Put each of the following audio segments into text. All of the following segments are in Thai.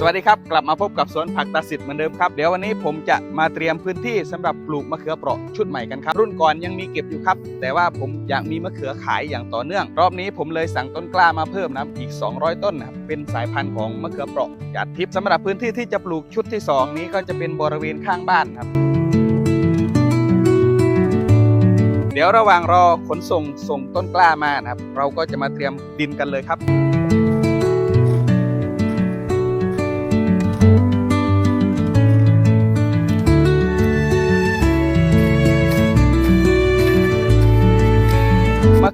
สวัสดีครับ กลับมาพบกับสวนผักตาสิทธิ์เหมือนเดิมครับ เดี๋ยววันนี้ผมจะมาเตรียมพื้นที่สำหรับปลูกมะเขือเปราะชุดใหม่กันครับ รุ่นก่อนยังมีเก็บอยู่ครับ แต่ว่าผมอยากมีมะเขือขายอย่างต่อเนื่อง รอบนี้ผมเลยสั่งต้นกล้ามาเพิ่มนะอีก 200 ต้นนะครับเป็นสายพันธุ์ของมะเขือเปราะหยาดทิพย์สำหรับพื้นที่ที่จะปลูกชุดที่สองนี้ก็จะเป็นบริเวณข้างบ้านครับเดี๋ยวระหว่างรอขนส่งส่งต้นกล้ามานะครับ เราก็จะมาเตรียมดินกันเลยครับ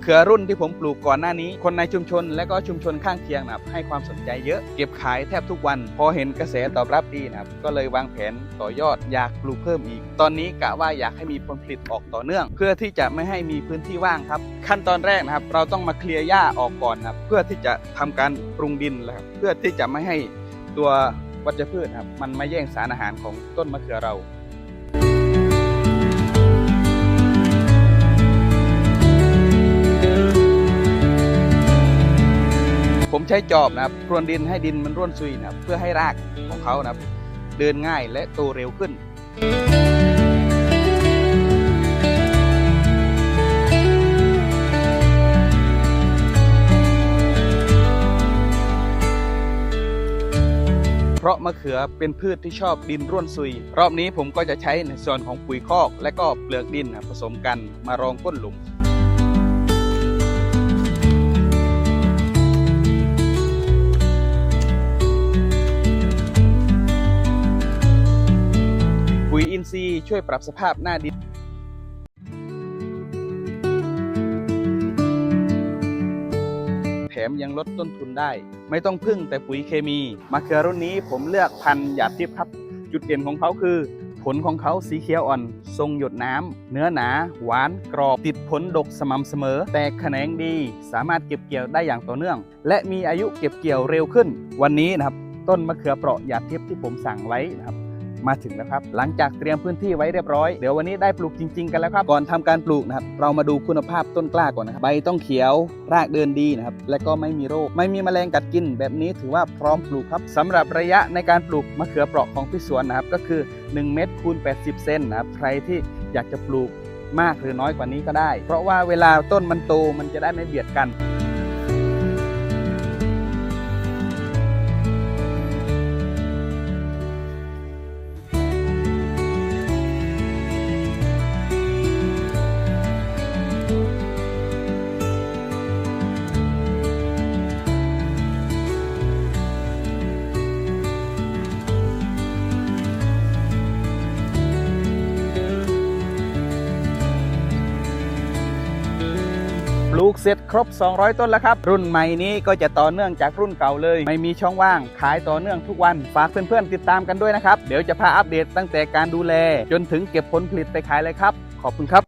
เขือรุ่นที่ผมปลูกก่อนหน้านี้ คนในชุมชน และก็ชุมชนข้างเคียงนะครับให้ความสนใจเยอะเก็บขายแทบทุกวัน พอเห็นกระแสตอบรับดีนะครับก็เลยวางแผนต่อยอดอยากปลูกเพิ่มอีก ตอนนี้กะว่าอยากให้มีผลผลิตออกต่อเนื่อง เพื่อที่จะไม่ให้มีพื้นที่ว่างครับ ขั้นตอนแรกนะครับเราต้องมาเคลียร์หญ้าออกก่อนนะครับเพื่อที่จะทำการปรุงดินนะครับเพื่อที่จะไม่ให้ตัววัชพืชครับมันมาแย่งสารอาหารของต้นมะเขือเรา ใช้จอบนะครับพรวนดินให้ดินมันร่วนซุยนะครับเพื่อให้รากของเขานะครับ เดินง่ายและโตเร็วขึ้น เพราะมะเขือเป็นพืชที่ชอบดินร่วนซุย รอบนี้ผมก็จะใช้ในส่วนของปุ๋ยคอก และก็เปลือกดินนะผสมกันมารองก้นหลุม ซีย์ช่วยปรับสภาพหน้าดินแถมยังลดต้นทุนได้ ไม่ต้องพึ่งแต่ปุ๋ยเคมีมะเขือรุ่นนี้ผมเลือกพันธุ์หยาดทิพย์ครับ จุดเด่นของเขาคือ ผลของเขาสีเขียวอ่อน ทรงหยดน้ำ เนื้อหนา หวาน กรอบ ติดผลดกสม่ำเสมอ แตกแขนงดี สามารถเก็บเกี่ยวได้อย่างต่อเนื่อง และมีอายุเก็บเกี่ยวเร็วขึ้น วันนี้นะครับ ต้นมะเขือเปราะหยาดทิพย์ที่ผมสั่งไว้นะครับ มาถึงแล้วครับ หลังจากเตรียมพื้นที่ไว้เรียบร้อย เดี๋ยววันนี้ได้ปลูกจริง ๆ กันแล้วครับ ก่อนทำการปลูกนะครับเรามาดูคุณภาพต้นกล้าก่อนนะครับใบต้องเขียวรากเดินดีนะครับและก็ไม่มีโรค ไม่มีแมลงกัดกิน แบบนี้ถือว่าพร้อมปลูกครับสำหรับระยะในการปลูกมะเขือเปราะของพี่สวนนะครับก็คือ 1 เมตรคูณ80 เซนนะครับใครที่อยากจะปลูกมากหรือน้อยกว่านี้ก็ได้ เพราะว่าเวลาต้นมันโตมันจะได้ไม่เบียดกัน ลูกเสร็จครบ 200 ต้นแล้วครับ รุ่นใหม่นี้ก็จะต่อเนื่องจากรุ่นเก่าเลย ไม่มีช่องว่าง ขายต่อเนื่องทุกวัน ฝากเพื่อนๆติดตามกันด้วยนะครับ เดี๋ยวจะพาอัปเดตตั้งแต่การดูแล จนถึงเก็บผลผลิตไปขายเลยครับ ขอบคุณครับ